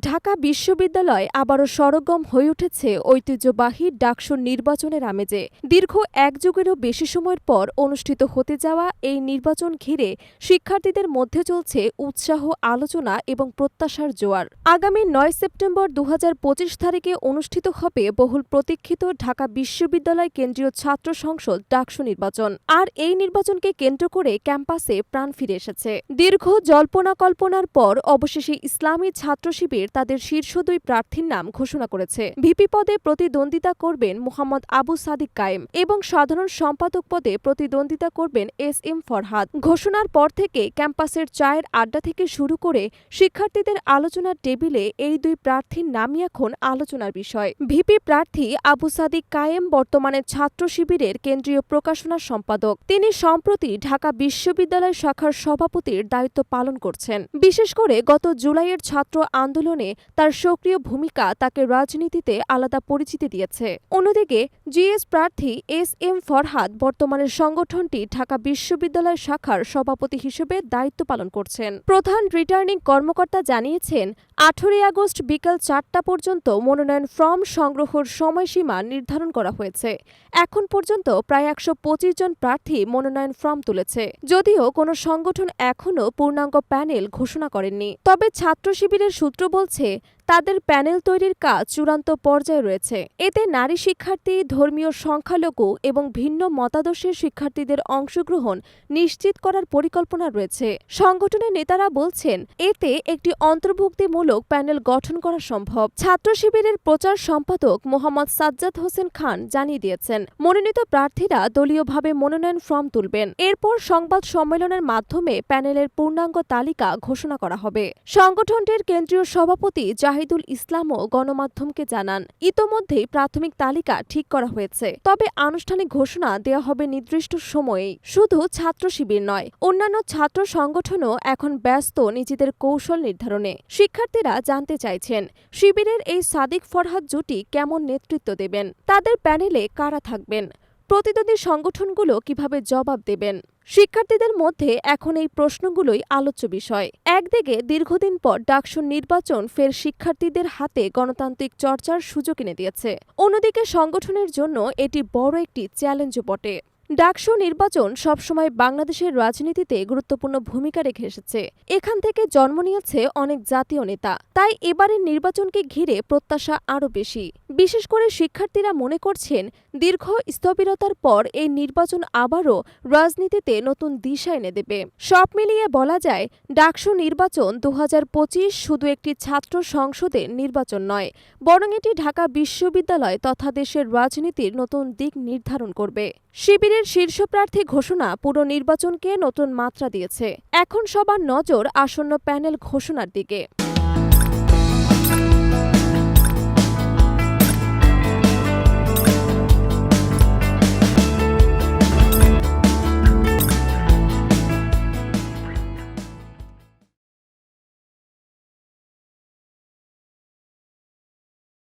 ঢাকা বিশ্ববিদ্যালয় আবারও সরগম হয়ে উঠেছে ঐতিহ্যবাহী ডাকসুর নির্বাচনের আমেজে। দীর্ঘ এক যুগেরও বেশি সময়ের পর অনুষ্ঠিত হতে যাওয়া এই নির্বাচন ঘিরে শিক্ষার্থীদের মধ্যে চলছে উৎসাহ, আলোচনা এবং প্রত্যাশার জোয়ার। আগামী নয় সেপ্টেম্বর দু হাজার পঁচিশ তারিখে অনুষ্ঠিত হবে বহুল প্রতীক্ষিত ঢাকা বিশ্ববিদ্যালয় কেন্দ্রীয় ছাত্র সংসদ ডাকসু নির্বাচন। আর এই নির্বাচনকে কেন্দ্র করে ক্যাম্পাসে প্রাণ ফিরে এসেছে। দীর্ঘ জল্পনা কল্পনার পর অবশেষে ইসলামী ছাত্র শিবির তাদের শীর্ষ দুই প্রার্থীর নাম ঘোষণা করেছে। ভিপি পদে প্রতিদ্বন্দ্বিতা করবেন মোহাম্মদ আবু সাদিক কায়েম এবং সাধারণ সম্পাদক পদে প্রতিদ্বন্দ্বিতা করবেন এস এম ফরহাদ। ঘোষণার পর থেকে ক্যাম্পাসের চায়ের আড্ডা থেকে শুরু করে শিক্ষার্থীদের আলোচনার টেবিলে এই দুই প্রার্থীর নামই এখন আলোচনার বিষয়। ভিপি প্রার্থী আবু সাদিক কায়েম বর্তমানে ছাত্র শিবিরের কেন্দ্রীয় প্রকাশনা সম্পাদক। তিনি সম্প্রতি ঢাকা বিশ্ববিদ্যালয় শাখার সভাপতির দায়িত্ব পালন করছেন। বিশেষ করে গত জুলাইয়ের ছাত্র আন্দোলনে তার সক্রিয় ভূমিকা তাকে রাজনীতিতে আলাদা পরিচিতি দিয়েছে। অন্যদিকে, জিএস প্রার্থী এস এম ফরহাদ বর্তমানে সংগঠনটি ঢাকা বিশ্ববিদ্যালয় শাখার সভাপতি হিসেবে দায়িত্ব পালন করছেন। প্রধান রিটার্নিং কর্মকর্তা জানিয়েছেন, আঠেরোই আগস্ট বিকাল চারটা পর্যন্ত মনোনয়ন ফর্ম সংগ্রহের সময়সীমা নির্ধারণ করা হয়েছে। এখন পর্যন্ত প্রায় একশো পঁচিশ জন প্রার্থী মনোনয়ন ফর্ম তুলেছে। যদিও কোনো সংগঠন এখনও পূর্ণাঙ্গ প্যানেল ঘোষণা করেননি। তবে ছাত্র শিবিরের সূত্র বলছে তাদের প্যানেল তৈরির কাজ চূড়ান্ত পর্যায়ে রয়েছে। এতে নারী শিক্ষার্থী, ধর্মীয় সংখ্যালঘু এবং ভিন্ন মতাদর্শের শিক্ষার্থীদের অংশগ্রহণ নিশ্চিত করার পরিকল্পনা রয়েছে। সংগঠনের নেতারা বলছেন, এতে একটি অন্তর্ভুক্তিমূলক প্যানেল গঠন করা সম্ভব। ছাত্র শিবিরের প্রচার সম্পাদক মোহাম্মদ সাজ্জাদ হোসেন খান জানিয়ে দিয়েছেন, মনোনীত প্রার্থীরা দলীয়ভাবে মনোনয়ন ফর্ম তুলবেন। এরপর সংবাদ সম্মেলনের মাধ্যমে প্যানেলের পূর্ণাঙ্গ তালিকা ঘোষণা করা হবে। সংগঠনটির কেন্দ্রীয় সভাপতি জাহিদুল ইসলামও গণমাধ্যমকে জানান, ইতোমধ্যেই প্রাথমিক তালিকা ঠিক করা হয়েছে। তবে আনুষ্ঠানিক ঘোষণা দেওয়া হবে নির্দিষ্ট সময়েই। শুধু ছাত্র শিবির নয়, অন্যান্য ছাত্র সংগঠনও এখন ব্যস্ত নিজেদের কৌশল নির্ধারণে। শিক্ষার্থীরা জানতে চাইছেন, শিবিরের এই সাদিক ফরহাদ জুটি কেমন নেতৃত্ব দেবেন? তাদের প্যানেলে কারা থাকবেন? প্রতিদ্বন্দ্বী সংগঠনগুলো কীভাবে জবাব দেবেন? শিক্ষার্থীদের মধ্যে এখন এই প্রশ্নগুলোই আলোচ্য বিষয়। একদিকে দীর্ঘদিন পর ডাকসুর নির্বাচন ফের শিক্ষার্থীদের হাতে গণতান্ত্রিক চর্চার সুযোগ এনে দিয়েছে। অন্যদিকে সংগঠনের জন্য এটি বড় একটি চ্যালেঞ্জও বটে। ডাকসু নির্বাচন সবসময় বাংলাদেশের রাজনীতিতে গুরুত্বপূর্ণ ভূমিকা রেখে এসেছে। এখান থেকে জন্ম নিয়েছে অনেক জাতীয় নেতা। তাই এবারের নির্বাচনকে ঘিরে প্রত্যাশা আরও বেশি। বিশেষ করে শিক্ষার্থীরা মনে করছেন, দীর্ঘ স্থবিরতার পর এই নির্বাচন আবারও রাজনীতিতে নতুন দিশা এনে দেবে। সব মিলিয়ে বলা যায়, ডাকসু নির্বাচন দু হাজার পঁচিশ শুধু একটি ছাত্র সংসদের নির্বাচন নয়, বরং এটি ঢাকা বিশ্ববিদ্যালয় তথা দেশের রাজনীতির নতুন দিক নির্ধারণ করবে। শিবিরের শীর্ষ প্রার্থী ঘোষণা পুরো নির্বাচনকে নতুন মাত্রা দিয়েছে। এখন সবার নজর আসন্ন প্যানেল ঘোষণার দিকে।